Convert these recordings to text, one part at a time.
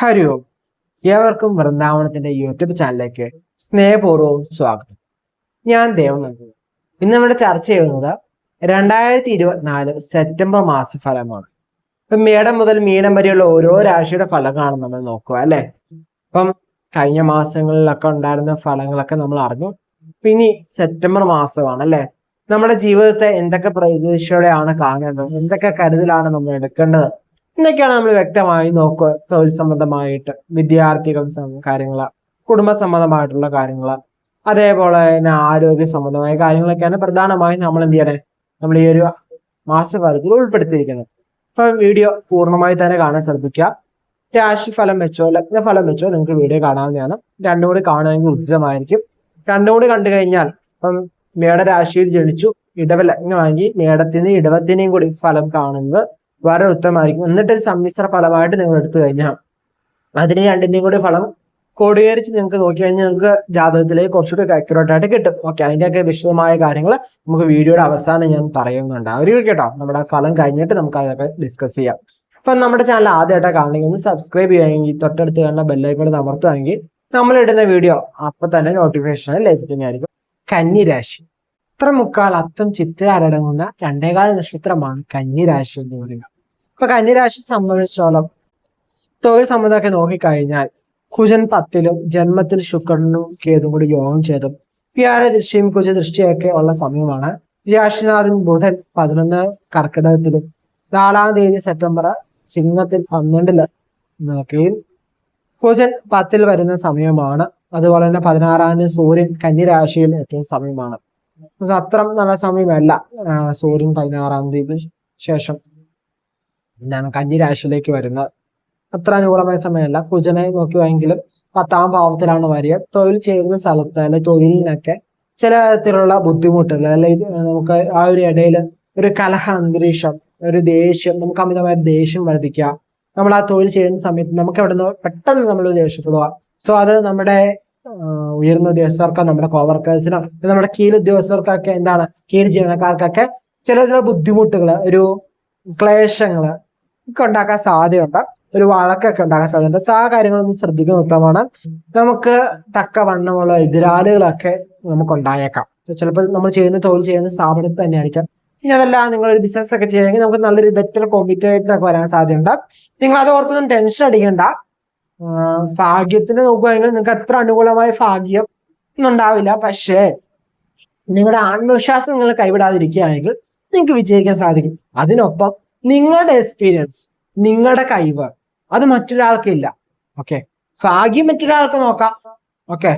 ഹരി ഓം ഏവർക്കും വൃന്ദാവനത്തിന്റെ യൂട്യൂബ് ചാനലിലേക്ക് സ്നേഹപൂർവം സ്വാഗതം. ഞാൻ ദേവനന്ദി ഇന്ന് നമ്മുടെ ചർച്ച ചെയ്യുന്നത് രണ്ടായിരത്തി ഇരുപത്തിനാല് സെപ്റ്റംബർ മാസ ഫലമാണ് ഇപ്പൊ മേടം മുതൽ മീനം വരെയുള്ള ഓരോ രാശിയുടെ ഫലങ്ങളാണ് നമ്മൾ നോക്കുക അല്ലെ? ഇപ്പം കഴിഞ്ഞ മാസങ്ങളിലൊക്കെ ഉണ്ടായിരുന്ന ഫലങ്ങളൊക്കെ നമ്മൾ അറിഞ്ഞു. ഇനി സെപ്റ്റംബർ മാസമാണ് അല്ലെ? നമ്മുടെ ജീവിതത്തെ എന്തൊക്കെ പ്രതീക്ഷയോടെയാണ് കാണേണ്ടത്? എന്തൊക്കെ കരുതലാണ് നമ്മൾ എടുക്കേണ്ടത്? എന്നൊക്കെയാണ് നമ്മൾ വ്യക്തമായി നോക്കുക. തൊഴിൽ സംബന്ധമായിട്ട് വിദ്യാർത്ഥികൾ കാര്യങ്ങൾ കുടുംബ സംബന്ധമായിട്ടുള്ള കാര്യങ്ങൾ അതേപോലെ തന്നെ ആരോഗ്യ സംബന്ധമായ കാര്യങ്ങളൊക്കെയാണ് പ്രധാനമായും നമ്മൾ എന്ത് ചെയ്യണേ? നമ്മൾ ഈ ഒരു മാസഫലത്തിൽ ഉൾപ്പെടുത്തിയിരിക്കുന്നത്. അപ്പൊ വീഡിയോ പൂർണമായി തന്നെ കാണാൻ ശ്രദ്ധിക്കുക. രാശി ഫലം വെച്ചോ ലഗ്ന ഫലം വെച്ചോ നിങ്ങൾക്ക് വീഡിയോ കാണാവുന്നതാണ്. രണ്ടും കൂടി കാണുമെങ്കിൽ ഉചിതമായിരിക്കും. രണ്ടും കൂടി കണ്ടു കഴിഞ്ഞാൽ ഇപ്പം മേടരാശിയിൽ ജനിച്ചു ഇടവ ലഗ്നമാണെങ്കിൽ മേടത്തിന് ഇടവത്തിനെയും കൂടി ഫലം കാണുന്നത് വളരെ ഉത്തമമായിരിക്കും എന്നിട്ട് ഒരു സമ്മിശ്ര ഫലമായിട്ട് നിങ്ങൾ എടുത്തു കഴിഞ്ഞാൽ അതിന് രണ്ടിന്റെയും കൂടി ഫലം കോടീകരിച്ച് നിങ്ങൾക്ക് നോക്കി കഴിഞ്ഞാൽ നിങ്ങൾക്ക് ജാതകത്തിലേക്ക് കുറച്ചുകൂടി അക്യുറേറ്റ് ആയിട്ട് കിട്ടും. ഓക്കെ അതിന്റെയൊക്കെ വിശദമായ കാര്യങ്ങൾ നമുക്ക് വീഡിയോയുടെ അവസാനം ഞാൻ പറയുന്നുണ്ട്. ഒരു കേട്ടോ നമ്മുടെ ഫലം കഴിഞ്ഞിട്ട് നമുക്ക് അതൊക്കെ ഡിസ്കസ് ചെയ്യാം. അപ്പൊ നമ്മുടെ ചാനൽ ആദ്യമായിട്ടാണ് കാണണമെങ്കിൽ ഒന്ന് സബ്സ്ക്രൈബ് ചെയ്യുകയാണെങ്കിൽ തൊട്ടടുത്ത് കാണുന്ന ബെല്ലൈക്കോട് അമർത്തുകയാണെങ്കിൽ നമ്മൾ ഇടുന്ന വീഡിയോ അപ്പൊ തന്നെ നോട്ടിഫിക്കേഷൻ ലഭിക്കുന്നതായിരിക്കും. കന്നിരാശി. ഇത്ര മുക്കാൽ അത്തം ചിത്രയടങ്ങുന്ന രണ്ടേകാല നക്ഷത്രമാണ് കന്നിരാശി എന്ന് പറയുക ഇപ്പൊ കന്യരാശി സംബന്ധിച്ചോളം തൊഴിൽ സംബന്ധമൊക്കെ നോക്കിക്കഴിഞ്ഞാൽ കുജൻ പത്തിലും ജന്മത്തിൽ ശുക്രനും കേതും കൂടി യോഗം ചെയ്തും വ്യാഴ ദൃശ്യയും കുജ ദൃഷ്ടിയൊക്കെ ഉള്ള സമയമാണ്. രാശിനാഥൻ ബുധൻ പതിനൊന്ന് കർക്കിടകത്തിലും നാലാം തീയതി സെപ്റ്റംബർ സിംഹത്തിൽ പന്ത്രണ്ടിൽ. നോക്കുകയും കുജൻ പത്തിൽ വരുന്ന സമയമാണ്. അതുപോലെ തന്നെ പതിനാറാം തീയതി സൂര്യൻ കന്യരാശിയിൽ എത്തുന്ന സമയമാണ്. അത്ര നല്ല സമയമല്ല സൂര്യൻ പതിനാറാം തീയതി ശേഷം. എന്താണ് കന്നിരാശിയിലേക്ക് വരുന്നത്. അത്ര അനുകൂലമായ സമയമല്ല. കുജനെ നോക്കുകയെങ്കിലും പത്താം ഭാവത്തിലാണ് വരിക. തൊഴിൽ ചെയ്യുന്ന സ്ഥലത്ത് അല്ലെ തൊഴിലിനൊക്കെ ചില തരത്തിലുള്ള ബുദ്ധിമുട്ടുകൾ അല്ലെ നമുക്ക് ആ ഒരു ഇടയിൽ ഒരു കലഹ അന്തരീക്ഷം ഒരു ദേഷ്യം നമുക്ക് അമിതമായ ദേഷ്യം വർദ്ധിക്കുക. നമ്മൾ ആ തൊഴിൽ ചെയ്യുന്ന സമയത്ത് നമുക്ക് എവിടെ നിന്ന് പെട്ടെന്ന് നമ്മൾ ദേഷ്യപ്പെടുക. സോ അത് നമ്മുടെ ഉയർന്ന ഉദ്യോഗസ്ഥർക്കോ നമ്മുടെ കോവർക്കേഴ്സിനോ നമ്മുടെ കീഴ് ഉദ്യോഗസ്ഥർക്കൊക്കെ എന്താണ്? കീഴ് ജീവനക്കാർക്കൊക്കെ ചില ചില ബുദ്ധിമുട്ടുകൾ ഒരു ക്ലേശങ്ങൾ ഒക്കെ ഉണ്ടാക്കാൻ സാധ്യതയുണ്ട്. ഒരു വഴക്കൊക്കെ ഉണ്ടാക്കാൻ സാധ്യതയുണ്ട്. സാ കാര്യങ്ങളൊന്നും ശ്രദ്ധിക്കുന്ന ഉത്തമമാണ് നമുക്ക് തക്ക വണ്ണമുള്ള എതിരാളികളൊക്കെ നമുക്ക് ഉണ്ടായേക്കാം ചിലപ്പോൾ നമ്മൾ ചെയ്യുന്ന തൊഴിൽ ചെയ്യുന്ന സ്ഥാപനത്തിൽ തന്നെ ആയിരിക്കാം ഇനി അതല്ല നിങ്ങൾ ഒരു ബിസിനസ് ഒക്കെ ചെയ്യുമെങ്കിൽ നമുക്ക് നല്ലൊരു ബെറ്റർ കോമ്പറ്റേറ്റർ ഒക്കെ വരാൻ സാധ്യതയുണ്ട്. നിങ്ങൾ അത് ഓർത്തൊന്നും ടെൻഷൻ അടിക്കണ്ട. ഭാഗ്യത്തിന് നോക്കുകയാണെങ്കിൽ നിങ്ങൾക്ക് അത്ര അനുകൂലമായ ഭാഗ്യം ഒന്നും ഉണ്ടാവില്ല. പക്ഷേ നിങ്ങളുടെ ആത്മവിശ്വാസം നിങ്ങൾ കൈവിടാതിരിക്കുകയാണെങ്കിൽ നിങ്ങൾക്ക് വിജയിക്കാൻ സാധിക്കും. അതിനൊപ്പം നിങ്ങളുടെ എക്സ്പീരിയൻസ് നിങ്ങളുടെ കഴിവ് അത് മറ്റൊരാൾക്കില്ല. ഓക്കെ ഭാഗ്യം മറ്റൊരാൾക്ക് നോക്കാം. ഓക്കെ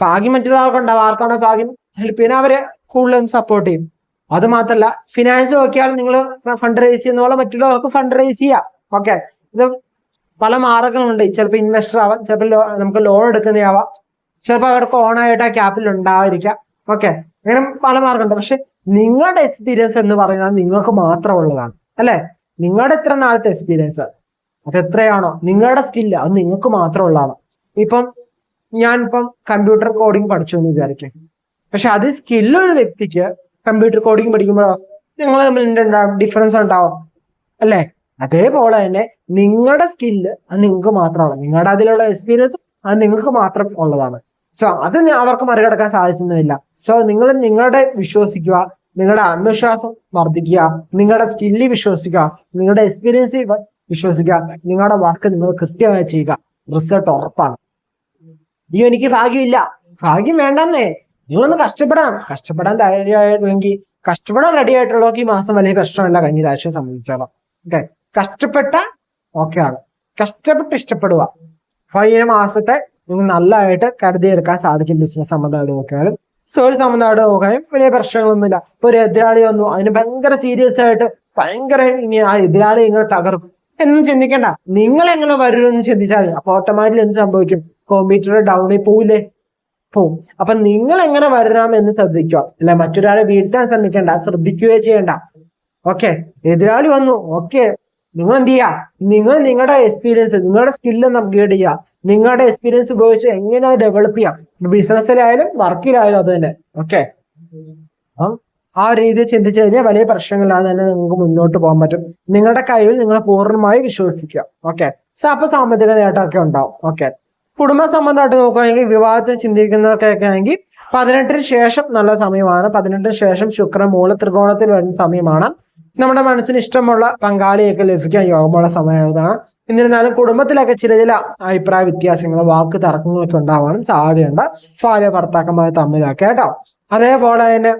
ഭാഗ്യം മറ്റൊരാൾക്ക് ഉണ്ടാവും. ആർക്കാണ് ഭാഗ്യം? ഹെൽപ്പ് ചെയ്യുന്ന അവരെ കൂടുതലും സപ്പോർട്ട് ചെയ്യും. അത് മാത്രല്ല ഫിനാൻസ് നോക്കിയാൽ നിങ്ങൾ ഫണ്ട് റേസ് ചെയ്യുന്ന പോലെ മറ്റുള്ളവർക്ക് ഫണ്ട് റേസ് ചെയ്യാം. ഓക്കെ ഇത് പല മാർഗങ്ങളുണ്ട്. ചിലപ്പോൾ ഇൻവെസ്റ്റർ ആവാം ചിലപ്പോൾ നമുക്ക് ലോൺ എടുക്കുന്നതാവാം. ചിലപ്പോൾ അവർക്ക് ഓണായിട്ട് ആ ക്യാപിറ്റൽ ഉണ്ടാവാതിരിക്കാം. ഓക്കെ അങ്ങനെ പല മാർഗമുണ്ട്. പക്ഷെ നിങ്ങളുടെ എക്സ്പീരിയൻസ് എന്ന് പറയുന്നത് നിങ്ങൾക്ക് മാത്രമുള്ളതാണ്. അല്ലെ? നിങ്ങളുടെ എത്ര നാളത്തെ എക്സ്പീരിയൻസ് അത് എത്രയാണോ? നിങ്ങളുടെ സ്കില്ല് അത് നിങ്ങൾക്ക് മാത്രമുള്ളതാണ് ഇപ്പം ഞാൻ ഇപ്പം കമ്പ്യൂട്ടർ കോഡിംഗ് പഠിച്ചു എന്ന് വിചാരിക്കും. പക്ഷെ അത് സ്കില്ലുള്ള വ്യക്തിക്ക് കമ്പ്യൂട്ടർ കോഡിംഗ് പഠിക്കുമ്പോഴോ നിങ്ങൾ തമ്മിൽ ഡിഫറൻസ് ഉണ്ടാവും. അല്ലേ? അതേപോലെ തന്നെ നിങ്ങളുടെ സ്കില്ല് അത് നിങ്ങൾക്ക് മാത്രമാണ് നിങ്ങളുടെ അതിലുള്ള എക്സ്പീരിയൻസ് അത് നിങ്ങൾക്ക് മാത്രം ഉള്ളതാണ്. സോ അത് അവർക്ക് മറികടക്കാൻ സാധിച്ചതില്ല സോ നിങ്ങൾ നിങ്ങളുടെ വിശ്വസിക്കുക നിങ്ങളുടെ ആത്മവിശ്വാസം വർദ്ധിക്കുക നിങ്ങളുടെ സ്കില്ല് വിശ്വസിക്കുക നിങ്ങളുടെ എക്സ്പീരിയൻസ് വിശ്വസിക്കുക നിങ്ങളുടെ വർക്ക് നിങ്ങൾ കൃത്യമായി ചെയ്യുക. റിസൾട്ട് ഉറപ്പാണ്. അയ്യോ എനിക്ക് ഭാഗ്യമില്ല. ഭാഗ്യം വേണ്ടെന്നേ. നിങ്ങളൊന്ന് കഷ്ടപ്പെടാം കഷ്ടപ്പെടാൻ തയ്യാറായിരുന്നെങ്കിൽ കഷ്ടപ്പെടാൻ റെഡി ആയിട്ടുള്ളവർക്ക് ഈ മാസം വലിയ കഷ്ടമല്ല കഴിഞ്ഞ രാശിയെ സംബന്ധിച്ചോളം. ഓക്കെ കഷ്ടപ്പെട്ട ഓക്കെ ആണ്. കഷ്ടപ്പെട്ട് ഇഷ്ടപ്പെടുക. അപ്പൊ ഈ മാസത്തെ നിങ്ങൾ നല്ലതായിട്ട് കരുതിയെടുക്കാൻ സാധിക്കും. ബിസിനസ് സംബന്ധമായിട്ട് നോക്കിയാലും തൊഴിൽ സംബന്ധമായിട്ട് നോക്കാനും വലിയ പ്രശ്നങ്ങളൊന്നുമില്ല. ഇപ്പൊ ഒരു എതിരാളി വന്നു. അതിന് ഭയങ്കര സീരിയസ് ആയിട്ട് ഭയങ്കര ഇനി ആ എതിരാളി ഇങ്ങനെ തകർക്കും എന്നും ചിന്തിക്കണ്ട. നിങ്ങൾ എങ്ങനെ എന്ന് ചിന്തിച്ചാൽ അപ്പൊ ഓട്ടോമാറ്റിക് എന്ത് സംഭവിക്കും? കോമ്പീറ്റർ ഡൗണിൽ പോവില്ലേ? പോവും. അപ്പൊ നിങ്ങൾ എങ്ങനെ വരണം എന്ന് ശ്രദ്ധിക്കുക. അല്ലെ മറ്റൊരാളെ വീട്ടാൻ ശ്രമിക്കണ്ട. ശ്രദ്ധിക്കുകയോ ചെയ്യണ്ട. ഓക്കെ എതിരാളി വന്നു. ഓക്കെ നിങ്ങൾ എന്ത് ചെയ്യാ നിങ്ങൾ നിങ്ങളുടെ എക്സ്പീരിയൻസ് നിങ്ങളുടെ സ്കില്ല് അപ്ഗ്രേഡ് ചെയ്യുക. നിങ്ങളുടെ എക്സ്പീരിയൻസ് ഉപയോഗിച്ച് എങ്ങനെ ഡെവലപ്പ് ചെയ്യാം? ബിസിനസ്സിലായാലും വർക്കിലായാലും അത് തന്നെ. ഓക്കെ ആ രീതിയിൽ ചിന്തിച്ചു കഴിഞ്ഞാൽ വലിയ പ്രശ്നങ്ങളില്ലാതെ തന്നെ നിങ്ങൾക്ക് മുന്നോട്ട് പോകാൻ പറ്റും. നിങ്ങളുടെ കഴിവിൽ നിങ്ങൾ പൂർണമായി വിശ്വസിക്കുക. ഓക്കെ അപ്പൊ സാമ്പത്തിക നേട്ടമൊക്കെ ഉണ്ടാവും. ഓക്കെ കുടുംബ സംബന്ധമായിട്ട് നോക്കുകയാണെങ്കിൽ വിവാഹത്തിൽ ചിന്തിക്കുന്നവർക്കൊക്കെ ആണെങ്കിൽ പതിനെട്ടിന് ശേഷം നല്ല സമയമാണ്. പതിനെട്ടിന് ശേഷം ശുക്രൻ മൂല ത്രികോണത്തിൽ വരുന്ന സമയമാണ്. നമ്മുടെ മനസ്സിന് ഇഷ്ടമുള്ള പങ്കാളിയൊക്കെ ലഭിക്കാൻ യോഗമുള്ള സമയമാണ് എന്നിരുന്നാലും കുടുംബത്തിലൊക്കെ ചില ചില അഭിപ്രായ വ്യത്യാസങ്ങൾ വാക്ക് തർക്കങ്ങളൊക്കെ ഉണ്ടാവാനും സാധ്യതയുണ്ട്. ഭാര്യ ഭർത്താക്കന്മാർ തമ്മിലൊക്കെ കേട്ടോ. അതേപോലെ തന്നെ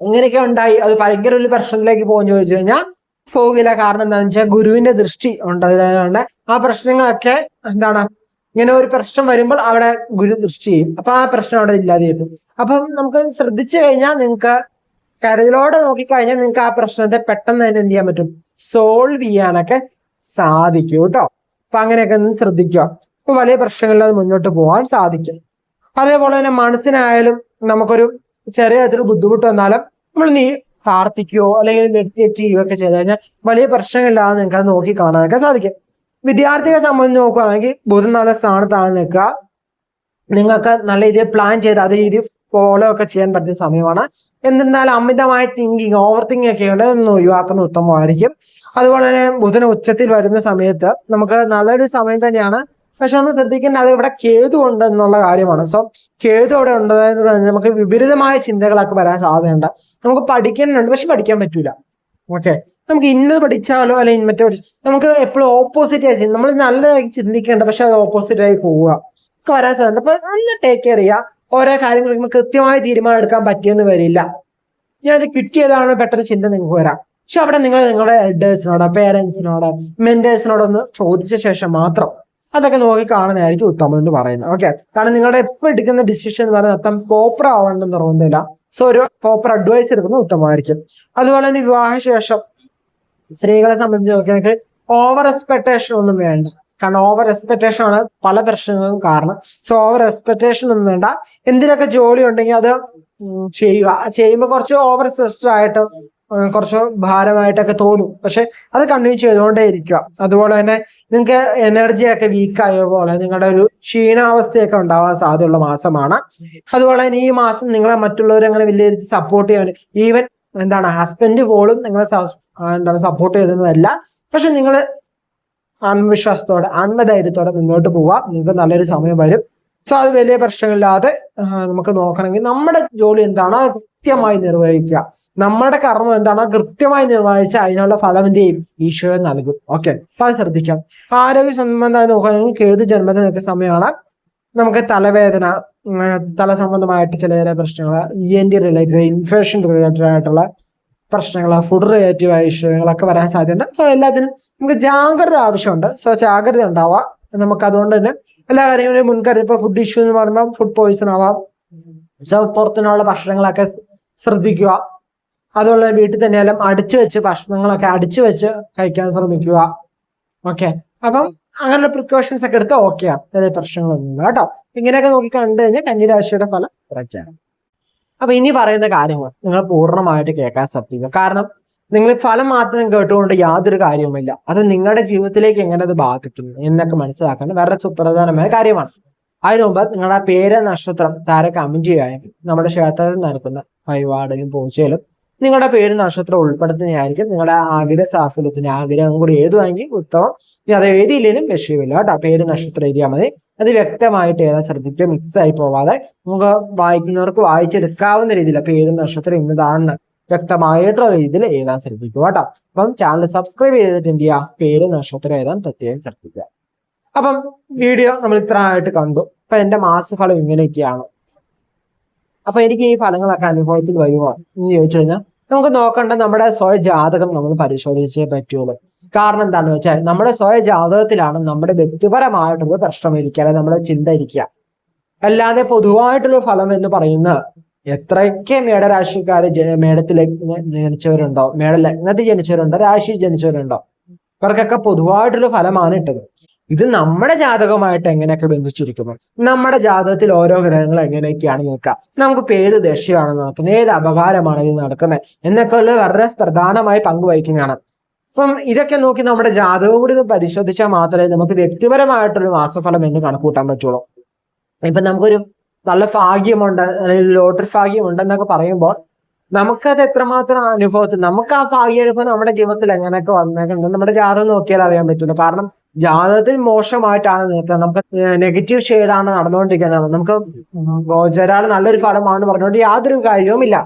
ഇങ്ങനെയൊക്കെ ഉണ്ടായി. അത് ഭയങ്കര ഒരു പ്രശ്നത്തിലേക്ക് പോകുന്ന ചോദിച്ചു കഴിഞ്ഞാൽ പോകില്ല. കാരണം എന്താണെന്ന് വെച്ചാൽ ഗുരുവിന്റെ ദൃഷ്ടി ഉണ്ടതുകൊണ്ട് ആ പ്രശ്നങ്ങളൊക്കെ എന്താണ് ഇങ്ങനെ ഒരു പ്രശ്നം വരുമ്പോൾ അവിടെ ഗുരു ദൃഷ്ടി ചെയ്യും. അപ്പൊ ആ പ്രശ്നം അവിടെ ഇല്ലാതെ കിട്ടും അപ്പം നമുക്ക് ശ്രദ്ധിച്ചു കഴിഞ്ഞാൽ നിങ്ങൾക്ക് കരുതലോടെ നോക്കിക്കഴിഞ്ഞാൽ നിങ്ങൾക്ക് ആ പ്രശ്നത്തെ പെട്ടെന്ന് തന്നെ എന്ത് ചെയ്യാൻ പറ്റും? സോൾവ് ചെയ്യാനൊക്കെ സാധിക്കും കേട്ടോ. അപ്പൊ അങ്ങനെയൊക്കെ ഒന്ന് ശ്രദ്ധിക്കുക. അപ്പൊ വലിയ പ്രശ്നങ്ങളിൽ അത് മുന്നോട്ട് പോകാൻ സാധിക്കും. അതേപോലെ തന്നെ മനസ്സിനായാലും നമുക്കൊരു ചെറിയ തരത്തിൽ ബുദ്ധിമുട്ട് വന്നാലും നമ്മൾ നീ പ്രാർത്ഥിക്കുകയോ അല്ലെങ്കിൽ മെഡിറ്റേറ്റ് ചെയ്യുകയോ ഒക്കെ ചെയ്ത് കഴിഞ്ഞാൽ വലിയ പ്രശ്നങ്ങളില്ലാതെ നിങ്ങൾക്ക് അത് നോക്കി കാണാനൊക്കെ സാധിക്കും. വിദ്യാർത്ഥികളെ സംബന്ധിച്ച് നോക്കുകയാണെങ്കിൽ ബുധൻ നല്ല സ്ഥാനത്താണ് നിൽക്കുക. നിങ്ങൾക്ക് നല്ല രീതിയിൽ പ്ലാൻ ചെയ്ത് അതേ രീതിയിൽ ഫോളോ ഒക്കെ ചെയ്യാൻ പറ്റുന്ന സമയമാണ്. എന്നിരുന്നാലും അമിതമായ തിങ്കിങ് ഓവർ തിങ്കിങ് ഒക്കെ ഉണ്ട് അതൊന്ന് ഒഴിവാക്കുന്ന ഉത്തമമായിരിക്കും. അതുപോലെ തന്നെ ബുധൻ ഉച്ചത്തിൽ വരുന്ന സമയത്ത് നമുക്ക് നല്ലൊരു സമയം തന്നെയാണ്. പക്ഷെ നമ്മൾ ശ്രദ്ധിക്കേണ്ടത് ഇവിടെ കേതു ഉണ്ട് എന്നുള്ള കാര്യമാണ്. സോ കേതു അവിടെ ഉണ്ടെന്ന് നമുക്ക് വിപരീതമായ ചിന്തകളൊക്കെ വരാൻ സാധ്യതയുണ്ട്. നമുക്ക് പഠിക്കാനുണ്ട് പക്ഷെ പഠിക്കാൻ പറ്റൂല. ഓക്കെ നമുക്ക് ഇന്നത് പഠിച്ചാലോ അല്ലെങ്കിൽ മറ്റേ പഠിച്ചു നമുക്ക് എപ്പോഴും ഓപ്പോസിറ്റ് ആയി നമ്മൾ നല്ലതായി ചിന്തിക്കേണ്ട പക്ഷെ അത് ഓപ്പോസിറ്റ് ആയി പോവുക. വരാൻ സാധ്യത അപ്പൊ ഒന്ന് ടേക്ക് കെയർ ചെയ്യുക. ഓരോ കാര്യങ്ങൾ നമുക്ക് കൃത്യമായ തീരുമാനം എടുക്കാൻ പറ്റിയെന്ന് വരില്ല. ഞാൻ ഇത് ക്വിറ്റ് പെട്ടെന്ന് ചിന്ത നിങ്ങൾക്ക് വരാം. പക്ഷെ അവിടെ നിങ്ങൾ നിങ്ങളുടെ എൽഡേഴ്സിനോട് പേരൻസിനോട് മെന്റേഴ്സിനോട് ഒന്ന് ചോദിച്ച ശേഷം മാത്രം അതൊക്കെ നോക്കി കാണുന്നതായിരിക്കും ഉത്തമം എന്ന് പറയുന്നത്. ഓക്കെ കാരണം നിങ്ങളുടെ എപ്പോൾ എടുക്കുന്ന ഡിസിഷൻ എന്ന് പറയുന്നത് അത്തം പ്രോപ്പർ ആവണമെന്ന് നിർബന്ധമില്ല സോ ഒരു പ്രോപ്പർ അഡ്വൈസ് എടുക്കുന്നത് ഉത്തമമായിരിക്കും. അതുപോലെ തന്നെ വിവാഹശേഷം സ്ത്രീകളെ സംബന്ധിച്ച് നോക്കുകയാണെങ്കിൽ ഓവർ എക്സ്പെക്ടേഷൻ ഒന്നും വേണ്ട. കാരണം ഓവർ എക്സ്പെക്ടേഷൻ ആണ് പല പ്രശ്നങ്ങളും കാരണം. സോ ഓവർ എക്സ്പെക്ടേഷൻ ഒന്നും വേണ്ട. എന്തിനൊക്കെ ജോലി ഉണ്ടെങ്കിൽ അത് ചെയ്യുക. ചെയ്യുമ്പോൾ കുറച്ച് ഓവർ സ്ട്രെസ്ഡ് ആയിട്ട് കുറച്ച് ഭാരമായിട്ടൊക്കെ തോന്നും. പക്ഷെ അത് കണ്ടിന്യൂ ചെയ്തുകൊണ്ടേ ഇരിക്കുക അതുപോലെ തന്നെ നിങ്ങൾക്ക് എനർജി ഒക്കെ വീക്ക് പോലെ നിങ്ങളുടെ ഒരു ക്ഷീണാവസ്ഥയൊക്കെ ഉണ്ടാവാൻ സാധ്യതയുള്ള മാസമാണ്. അതുപോലെ തന്നെ ഈ മാസം നിങ്ങളെ മറ്റുള്ളവരെ അങ്ങനെ വലിയ രീതിയിൽ സപ്പോർട്ട് ചെയ്യാൻ ഈവൻ എന്താണ് ഹസ്ബൻഡ് പോലും നിങ്ങളെ എന്താണ് സപ്പോർട്ട് ചെയ്തൊന്നുമല്ല പക്ഷെ നിങ്ങൾ ആത്മവിശ്വാസത്തോടെ ആത്മധൈര്യത്തോടെ മുന്നോട്ട് പോവാം. നിങ്ങൾക്ക് നല്ലൊരു സമയം വരും. സോ അത് വലിയ പ്രശ്നങ്ങളില്ലാതെ നമുക്ക് നോക്കണമെങ്കിൽ നമ്മുടെ ജോലി എന്താണോ? കൃത്യമായി നിർവഹിക്കുക. നമ്മുടെ കർമ്മം എന്താണോ? കൃത്യമായി നിർവഹിച്ച് അതിനുള്ള ഫലം എന്ത് ചെയ്യും? ഈശ്വരൻ നൽകും. ഓക്കെ അപ്പൊ അത് ശ്രദ്ധിക്കാം. ആരോഗ്യ സംബന്ധമായി നോക്കുകയാണെങ്കിൽ കേതു ജന്മത്തിൽ നിൽക്കുന്ന സമയമാണ്. നമുക്ക് തലവേദന തല സംബന്ധമായിട്ട് ചില ചില പ്രശ്നങ്ങൾ E N T related infection related ആയിട്ടുള്ള പ്രശ്നങ്ങൾ ഫുഡ് റിലേറ്റീവ് ആയ ഇഷ്യൂകളൊക്കെ വരാൻ സാധ്യതയുണ്ട്. സോ എല്ലാത്തിനും നമുക്ക് ജാഗ്രത ആവശ്യമുണ്ട്. സോ ജാഗ്രത ഉണ്ടാവുക നമുക്ക് അതുകൊണ്ട് തന്നെ എല്ലാ കാര്യങ്ങളും മുൻകരുതി ഇപ്പൊ ഫുഡ് ഇഷ്യൂ എന്ന് പറയുമ്പോൾ ഫുഡ് പോയിസൺ ആവാം. സോ പുറത്തുനിന്നുള്ള ഭക്ഷണങ്ങളൊക്കെ ശ്രദ്ധിക്കുക. അതുപോലെ വീട്ടിൽ തന്നെയാലും അടിച്ചു വെച്ച് ഭക്ഷണങ്ങളൊക്കെ അടിച്ചു വെച്ച് കഴിക്കാൻ ശ്രമിക്കുക. ഓക്കെ അപ്പം അങ്ങനെയുള്ള പ്രിക്കോഷൻസ് ഒക്കെ എടുത്ത് ഓക്കെയാണ് പ്രശ്നങ്ങളൊന്നുമില്ല കേട്ടോ. ഇങ്ങനെയൊക്കെ നോക്കി കണ്ടു കഴിഞ്ഞാൽ കന്നിരാശിയുടെ ഫലം ഇത്രയൊക്കെയാണ്. അപ്പൊ ഇനി പറയുന്ന കാര്യങ്ങൾ നിങ്ങൾ പൂർണമായിട്ട് കേൾക്കാൻ ശ്രദ്ധിക്കുക. കാരണം നിങ്ങൾ ഫലം മാത്രം കേട്ടുകൊണ്ട് യാതൊരു കാര്യവുമില്ല. അത് നിങ്ങളുടെ ജീവിതത്തിലേക്ക് എങ്ങനെ അത് ബാധിക്കുന്നു എന്നൊക്കെ മനസ്സിലാക്കേണ്ട വളരെ സുപ്രധാനമായ കാര്യമാണ്. അതിനു മുമ്പ് നിങ്ങളുടെ പേര് നക്ഷത്രം താരെ കമന്റ് നമ്മുടെ ക്ഷേത്രത്തിൽ നടക്കുന്ന വഴിപാടിലും പൂജയിലും നിങ്ങളുടെ പേര് നക്ഷത്രം ഉൾപ്പെടുത്തുന്നതായിരിക്കും. നിങ്ങളുടെ ആഗ്രഹ സാഫല്യത്തിന് ആഗ്രഹം കൂടി ഏതുവാണെങ്കിൽ ഉത്തമം. ഇനി അത് എഴുതിയില്ലെങ്കിലും വിഷയമില്ല കേട്ടോ. പേര് നക്ഷത്രം എഴുതിയാൽ മതി. അത് വ്യക്തമായിട്ട് ഏതാ ശ്രദ്ധിക്കുക. മിക്സ് ആയി പോവാതെ നമുക്ക് വായിക്കുന്നവർക്ക് വായിച്ചെടുക്കാവുന്ന രീതിയിൽ പേര് നക്ഷത്രം ഇന്നതാണെന്ന് വ്യക്തമായിട്ടുള്ള രീതിയിൽ എഴുതാൻ ശ്രദ്ധിക്കുക കേട്ടോ. അപ്പം ചാനൽ സബ്സ്ക്രൈബ് ചെയ്തിട്ട് എന്ത് ചെയ്യുക? പേര് നക്ഷത്രം എഴുതാൻ പ്രത്യേകം ശ്രദ്ധിക്കുക. അപ്പം വീഡിയോ നമ്മൾ ഇത്ര ആയിട്ട് കണ്ടു. അപ്പൊ എന്റെ മാസഫലം ഇങ്ങനെയൊക്കെയാണ്. അപ്പൊ എനിക്ക് ഈ ഫലങ്ങളൊക്കെ അനുഭവത്തിൽ വരുമോ എന്ന് ചോദിച്ചു കഴിഞ്ഞാൽ നമുക്ക് നോക്കേണ്ട നമ്മുടെ സ്വയ ജാതകം നമ്മൾ പരിശോധിച്ചേ പറ്റുള്ളൂ. കാരണം എന്താണെന്ന് വെച്ചാൽ നമ്മുടെ സ്വയ ജാതകത്തിലാണ് നമ്മുടെ വ്യക്തിപരമായിട്ടുള്ള പ്രശ്നം ഇരിക്കുക അല്ലെങ്കിൽ നമ്മുടെ ചിന്ത ഇരിക്കുക. അല്ലാതെ പൊതുവായിട്ടുള്ള ഫലം എന്ന് പറയുന്ന എത്രയൊക്കെ മേടരാശിക്കാർ മേടത്തിൽ ജനിച്ചവരുണ്ടോ മേട ലഗ്നത്തിൽ ജനിച്ചവരുണ്ടോ രാശി ജനിച്ചവരുണ്ടോ? ഇവർക്കൊക്കെ പൊതുവായിട്ടുള്ള ഫലമാണ് ഇട്ടത്. ഇത് നമ്മുടെ ജാതകമായിട്ട് എങ്ങനെയൊക്കെ ബന്ധിച്ചിരിക്കുന്നു? നമ്മുടെ ജാതകത്തിൽ ഓരോ ഗ്രഹങ്ങൾ എങ്ങനെയൊക്കെയാണ് നിൽക്കുക നമുക്ക് ഏത് ദശയാണ് നടക്കുന്നത് ഏത് അപകാരമാണ് ഇത് നടക്കുന്നത്? എന്നൊക്കെ ഉള്ള വളരെ പ്രധാനമായി പങ്കുവഹിക്കുന്നതാണ് അപ്പം ഇതൊക്കെ നോക്കി നമ്മുടെ ജാതകം കൂടി ഒന്ന് പരിശോധിച്ചാൽ മാത്രമേ നമുക്ക് വ്യക്തിപരമായിട്ടൊരു മാസഫലം എന്ന് കണക്കൂട്ടാൻ പറ്റുള്ളൂ. ഇപ്പൊ നമുക്കൊരു നല്ല ഭാഗ്യമുണ്ട് അല്ലെങ്കിൽ ലോട്ടറി ഭാഗ്യമുണ്ടെന്നൊക്കെ പറയുമ്പോൾ നമുക്കത് എത്രമാത്രം അനുഭവത്തിൽ നമുക്ക് ആ ഭാഗ്യ അനുഭവം നമ്മുടെ ജീവിതത്തിൽ എങ്ങനെയൊക്കെ വന്നേക്കുന്നുണ്ട്? നമ്മുടെ ജാതകം നോക്കിയാൽ അറിയാൻ പറ്റുള്ളൂ. കാരണം ജാതകത്തിൽ മോശമായിട്ടാണ് നിൽക്കുന്നത് നമുക്ക് നെഗറ്റീവ് ഷെയ്ഡാണ് നടന്നുകൊണ്ടിരിക്കുന്നത്. നമുക്ക് ഗോചരാൾ നല്ലൊരു ഫലമാണ് പറഞ്ഞുകൊണ്ട് യാതൊരു കാര്യവുമില്ല.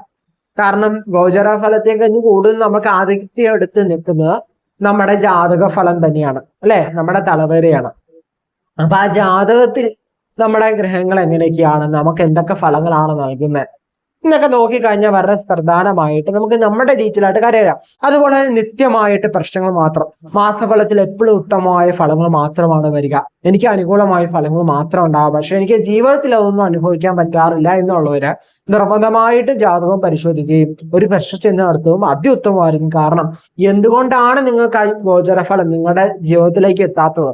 കാരണം ഗോചര ഫലത്തെ കഴിഞ്ഞ് കൂടുതൽ നമുക്ക് ആദിത്യം എടുത്ത് നിൽക്കുന്നത് നമ്മുടെ ജാതക ഫലം തന്നെയാണ്. അല്ലെ? നമ്മുടെ തലവേരയാണ് അപ്പൊ ആ ജാതകത്തിൽ നമ്മുടെ ഗ്രഹങ്ങൾ എങ്ങനെയൊക്കെയാണ്? നമുക്ക് എന്തൊക്കെ ഫലങ്ങളാണ് നൽകുന്നത്? എന്നൊക്കെ നോക്കിക്കഴിഞ്ഞാൽ വളരെ പ്രധാനമായിട്ട് നമുക്ക് നമ്മുടെ ഡീറ്റെയിൽ ആയിട്ട് കാര്യമറിയാം അതുപോലെ തന്നെ നിത്യമായിട്ട് പ്രശ്നങ്ങൾ മാത്രം. മാസഫലത്തിൽ എപ്പോഴും ഉത്തമമായ ഫലങ്ങൾ മാത്രമാണ് വരിക. എനിക്ക് അനുകൂലമായ ഫലങ്ങൾ മാത്രം ഉണ്ടാവുക. പക്ഷെ എനിക്ക് ജീവിതത്തിൽ അതൊന്നും അനുഭവിക്കാൻ പറ്റാറില്ല എന്നുള്ളവര് നിർബന്ധമായിട്ട് ജാതകം പരിശോധിക്കുകയും ഒരു പരിശോധന നടത്തുകയും അത്യുത്തമമായിരിക്കും. കാരണം എന്തുകൊണ്ടാണ് നിങ്ങൾക്ക് ആ ഗോചര ഫലം നിങ്ങളുടെ ജീവിതത്തിലേക്ക് എത്താത്തത്?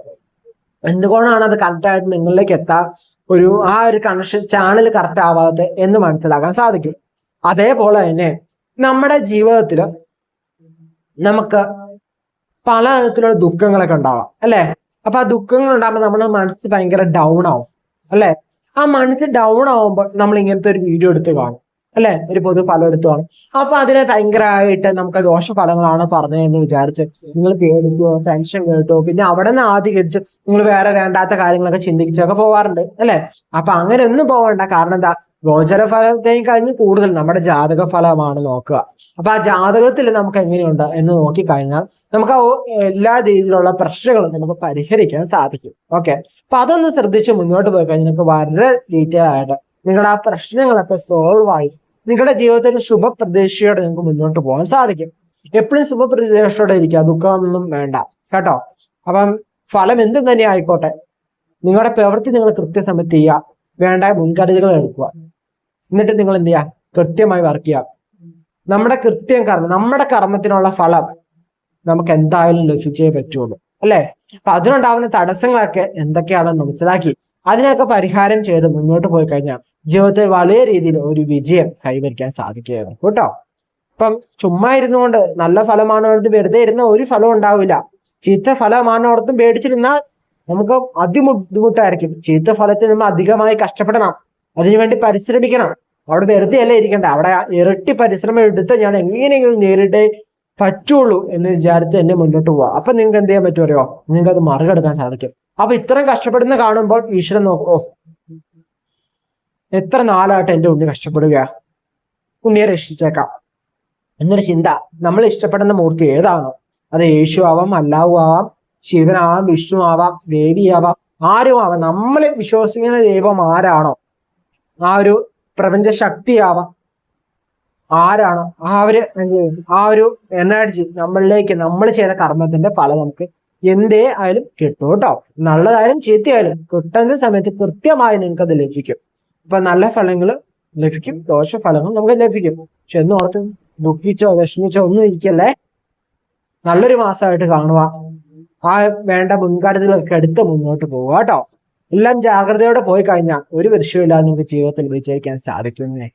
എന്തുകൊണ്ടാണ് അത് കറക്റ്റായിട്ട് നിങ്ങളിലേക്ക് എത്താ ഒരു ആ ഒരു കണക്ഷൻ ചാനൽ കറക്റ്റ് ആവാതെ എന്ന് മനസ്സിലാക്കാൻ സാധിക്കും. അതേപോലെ തന്നെ നമ്മുടെ ജീവിതത്തിൽ നമുക്ക് പല തരത്തിലുള്ള ദുഃഖങ്ങളൊക്കെ ഉണ്ടാവാം അല്ലെ? അപ്പൊ ആ ദുഃഖങ്ങൾ ഉണ്ടാകുമ്പോൾ നമ്മുടെ മനസ്സ് ഭയങ്കര ഡൗൺ ആവും അല്ലെ? ആ മനസ്സ് ഡൗൺ ആവുമ്പോൾ നമ്മൾ ഇങ്ങനത്തെ ഒരു വീഡിയോ എടുത്ത് കാണും. അല്ലെ? ഒരു പൊതു ഫലം എടുത്ത് കാണും അപ്പൊ അതിന് ഭയങ്കരമായിട്ട് നമുക്ക് ദോഷഫലങ്ങളാണ് പറഞ്ഞതെന്ന് വിചാരിച്ച് നിങ്ങൾ പേടിക്കോ ടെൻഷൻ കേട്ടോ പിന്നെ അവിടെ നിന്ന് ആധികരിച്ച് നിങ്ങൾ വേറെ വേണ്ടാത്ത കാര്യങ്ങളൊക്കെ ചിന്തിച്ചൊക്കെ പോവാറുണ്ട് അല്ലെ? അപ്പൊ അങ്ങനെ ഒന്നും പോകണ്ട കാരണം എന്താ? ഗോചര ഫലത്തെയും കഴിഞ്ഞ് കൂടുതൽ നമ്മുടെ ജാതക ഫലമാണ് നോക്കുക. അപ്പൊ ആ ജാതകത്തിൽ നമുക്ക് എങ്ങനെയുണ്ട് എന്ന് നോക്കിക്കഴിഞ്ഞാൽ നമുക്ക് എല്ലാ രീതിയിലുള്ള പ്രശ്നങ്ങളും നമുക്ക് പരിഹരിക്കാൻ സാധിക്കും. ഓക്കെ? അപ്പൊ അതൊന്ന് ശ്രദ്ധിച്ച് മുന്നോട്ട് പോയി കഴിഞ്ഞാൽ നിങ്ങൾക്ക് വളരെ ഡീറ്റെയിൽ ആയിട്ട് നിങ്ങളുടെ ആ പ്രശ്നങ്ങളൊക്കെ സോൾവ് ആയി നിങ്ങളുടെ ജീവിതത്തിൽ ശുഭപ്രതീക്ഷയോടെ നിങ്ങൾക്ക് മുന്നോട്ട് പോകാൻ സാധിക്കും. എപ്പോഴും ശുഭപ്രതീക്ഷയോടെ ഇരിക്കുക. ദുഃഖമൊന്നും വേണ്ട. കേട്ടോ? അപ്പം ഫലം എന്തും തന്നെ ആയിക്കോട്ടെ. നിങ്ങളുടെ പ്രവൃത്തി നിങ്ങൾ കൃത്യസമയത്ത് ചെയ്യുക. വേണ്ട മുൻകരുതലുകൾ എടുക്കുക. എന്നിട്ട് നിങ്ങൾ എന്ത് ചെയ്യുക? കൃത്യമായി വർക്ക് ചെയ്യുക. നമ്മുടെ കൃത്യം കർമ്മം നമ്മുടെ കർമ്മത്തിനുള്ള ഫലം നമുക്ക് എന്തായാലും ലഭിച്ചേ പറ്റുള്ളൂ. അല്ലെ? അപ്പൊ അതിനുണ്ടാവുന്ന തടസ്സങ്ങളൊക്കെ എന്തൊക്കെയാണെന്ന് മനസ്സിലാക്കി. അതിനൊക്കെ പരിഹാരം ചെയ്ത് മുന്നോട്ട് പോയി കഴിഞ്ഞാൽ ജീവിതത്തിൽ വലിയ രീതിയിൽ ഒരു വിജയം കൈവരിക്കാൻ സാധിക്കുകയാണ് കേട്ടോ? ഇപ്പം ചുമ്മാ ഇരുന്നുകൊണ്ട് നല്ല ഫലമാണ് ഓർത്ത് വെറുതെ ഇരുന്ന ഒരു ഫലം ഉണ്ടാവില്ല. ചീത്ത ഫലമാണ് ഓർത്തും പേടിച്ചിരുന്നാൽ നമുക്ക് അതിബുദ്ധിമുട്ടായിരിക്കും ചീത്ത ഫലത്തിൽ നമ്മൾ അധികമായി കഷ്ടപ്പെടണം. അതിനുവേണ്ടി പരിശ്രമിക്കണം. അവിടെ വെറുതെ അല്ലേ ഇരിക്കണ്ട. അവിടെ ഇരട്ടി പരിശ്രമം എടുത്ത് ഞാൻ എങ്ങനെയെങ്കിലും നേരിട്ടേ പറ്റുള്ളൂ എന്ന് വിചാരിച്ച് എന്നെ മുന്നോട്ട് പോവാ. അപ്പൊ നിങ്ങൾക്ക് എന്ത് ചെയ്യാൻ പറ്റുമോ നിങ്ങൾക്ക് അത് മറികടക്കാൻ സാധിക്കും. അപ്പൊ ഇത്രയും കഷ്ടപ്പെടുന്ന കാണുമ്പോൾ ഈശ്വരൻ നോക്കും ഓ എത്ര നാളായിട്ട് എന്റെ ഉണ്ണി കഷ്ടപ്പെടുക? ഉണ്ണിയെ രക്ഷിച്ചേക്കാം. എന്നൊരു ചിന്ത. നമ്മൾ ഇഷ്ടപ്പെടുന്ന മൂർത്തി ഏതാണോ? അത് യേശു ആവാം അല്ലാവു ആവാം ശിവനാവാം വിഷ്ണു ആവാം ദേവി ആവാം ആരും ആവാം നമ്മൾ വിശ്വസിക്കുന്ന ദൈവം ആരാണോ? ആ ഒരു പ്രപഞ്ച ശക്തിയാവാം ആരാണോ? ആ ഒരു ആ ഒരു എനർജി നമ്മളിലേക്ക് നമ്മൾ ചെയ്ത കർമ്മത്തിന്റെ ഫലം നമുക്ക് എന്തേ ആയാലും കിട്ടും കേട്ടോ. നല്ലതായാലും ചീത്തയായാലും കിട്ടുന്ന സമയത്ത് കൃത്യമായി നിങ്ങൾക്ക് അത് ലഭിക്കും. ഇപ്പൊ നല്ല ഫലങ്ങൾ ലഭിക്കും ദോഷ ഫലങ്ങൾ നമുക്ക് ലഭിക്കും. പക്ഷെ എന്ന് ഓർത്ത് ദുഃഖിച്ചോ വിഷമിച്ചോ ഒന്നും ഇരിക്കല്ലേ? നല്ലൊരു മാസമായിട്ട് കാണുക. ആ വേണ്ട മുൻകരുതലൊക്കെ എടുത്ത് മുന്നോട്ട് പോവുക കേട്ടോ. എല്ലാം ജാഗ്രതയോടെ പോയി കഴിഞ്ഞാൽ ഒരു വിഷയമില്ലാതെ നിങ്ങൾക്ക് ജീവിതത്തിൽ വിജയിക്കാൻ സാധിക്കുന്നേ